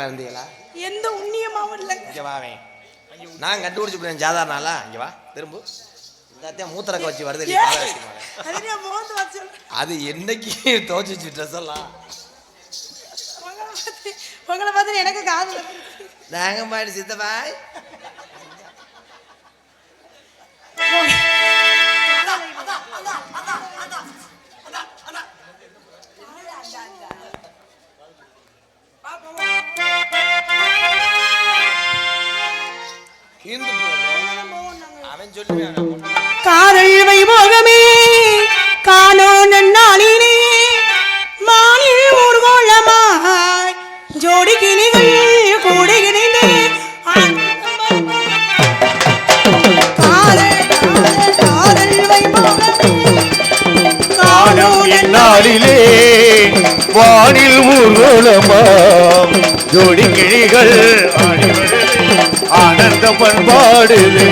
உண்ணியம்மா இருந்தீங்களா? எந்த உண்ணியமாவும் இல்லைங்க இங்க வாவேன் நான் கண்டுபிடிச்சு போறேன் ஜாதாரனாலா. இங்க வா திரும்ப. எல்லாத்தையும் மூத்திரக்க வச்சு வருது. அது நான் மோந்து வச்சு என்னைக்கு ட்ரெஸ் எல்லாம்? உங்களை பார்த்து எனக்கு காது. நாங்க மாடி சித்தபாய் இந்து அவன் சொல்லுவேன் காதல் வைபோகமே காணோ நன்னாளினே. மானில் ஊர்கோளமாய். ஜோடி கிளிகள் கூடி இணைந்து. வானில் ஊர்வலமாம் ஜோடி கிளிகள் ஆடிவர் ஆனந்த பண்பாடுது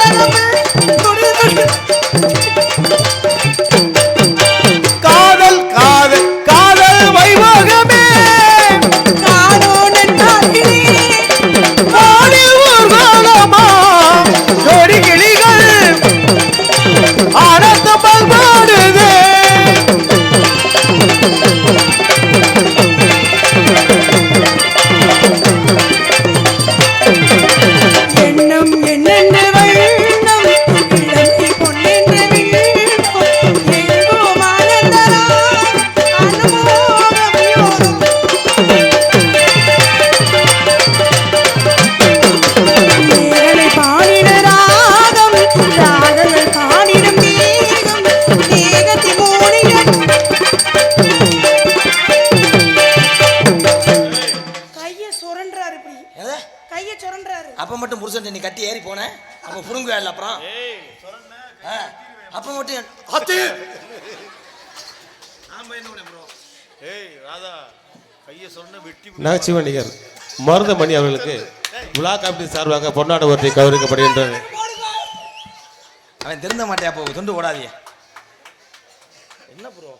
காதல் கட்டி ஏறி போன அப்ப புடுங்க இல்ல அப்புறம் அப்ப மட்டும் அத்து ஏய் ராதா கையை சொன்ன வெட்டி நகைச்சுவணிகர் மருதமணி அவர்களுக்கு விழா கமிட்டி சார்பாக பொன்னாட ஒற்றை கௌரவிக்கப்படுகின்றது. அவன் திருந்த மாட்டியா போ துண்டு ஓடாதிய என்ன ப்ரோ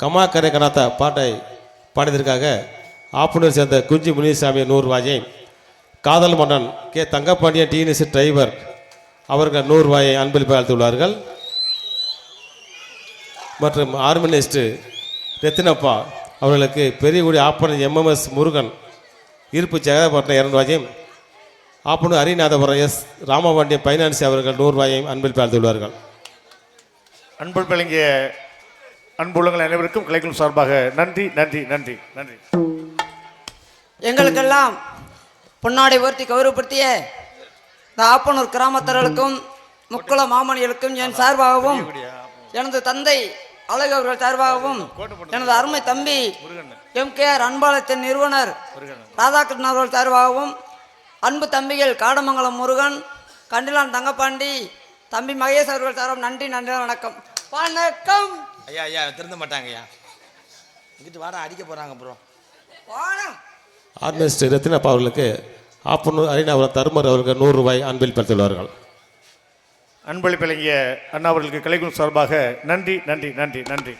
கமாக்கரை கனாத்தா பாட்டை பாடியதற்காக ஆப்பனூர் சேர்ந்த குஞ்சி முனிசாமி நூறு ரூபாயை காதல் மன்னன் கே தங்கப்பாண்டியன் டிஎன்எஸ் டிரைவர். அவர்கள் நூறு ரூபாயை அன்பளிப்பு அளித்துள்ளார்கள் மற்றும் ஆர்மினிஸ்ட் ரத்தினப்பா அவர்களுக்கு பெரியகுடி ஆப்பனர் எம்எம்எஸ் முருகன் இருப்பு ஜெகதப்பட்டினம் இரண்டு ரூபாயும் ஆப்பனூர் ஹரிநாதபுரம் எஸ் ராமபாண்டியன் பைனான்சி அவர்கள் நூறு ரூபாயையும் அன்பளிப்பு அளித்துள்ளார்கள் அன்பு வழங்கிய அன்புள்ளங்கள் அனைவருக்கும் கலைக்கும் சார்பாக நன்றி நன்றி நன்றி நன்றி. எங்களுக்கெல்லாம் பொன்னாடை உயர்த்தி கௌரவப்படுத்திய இந்த ஆப்பனூர் கிராமத்தர்களுக்கும் முக்குள மாமணிகளுக்கும் என் சார்பாகவும் எனது தந்தை அழகு அவர்கள் சார்பாகவும் எனது அருமை தம்பி எம் கே ஆர் அன்பாலத்தின் நிறுவனர் ராதாகிருஷ்ணன் அவர்கள் சார்பாகவும் அன்பு தம்பிகள் காடமங்கலம் முருகன் கண்டிலான் தங்கப்பாண்டி தம்பி மகேஷ் அவர்கள் சார்பாக நன்றி நன்றி வணக்கம். வணக்கம். ஐயா ஐயா திருந்த மாட்டாங்க ஐயா இங்கிட்டு வாடா அடிக்க போறாங்க ப்ரோ. வணக்கம் ஆர்மினிஸ்ட் ரத்தினப்பா அவர்களுக்கு ஆப்பனூர் அவர் தருமர் அவர்கள் நூறு ரூபாய் அன்பளிப்பு அளித்துள்ளார்கள் அன்பளிப்பு வழங்கிய அண்ணா அவர்களுக்கு கலைக்குழு சார்பாக நன்றி நன்றி நன்றி நன்றி.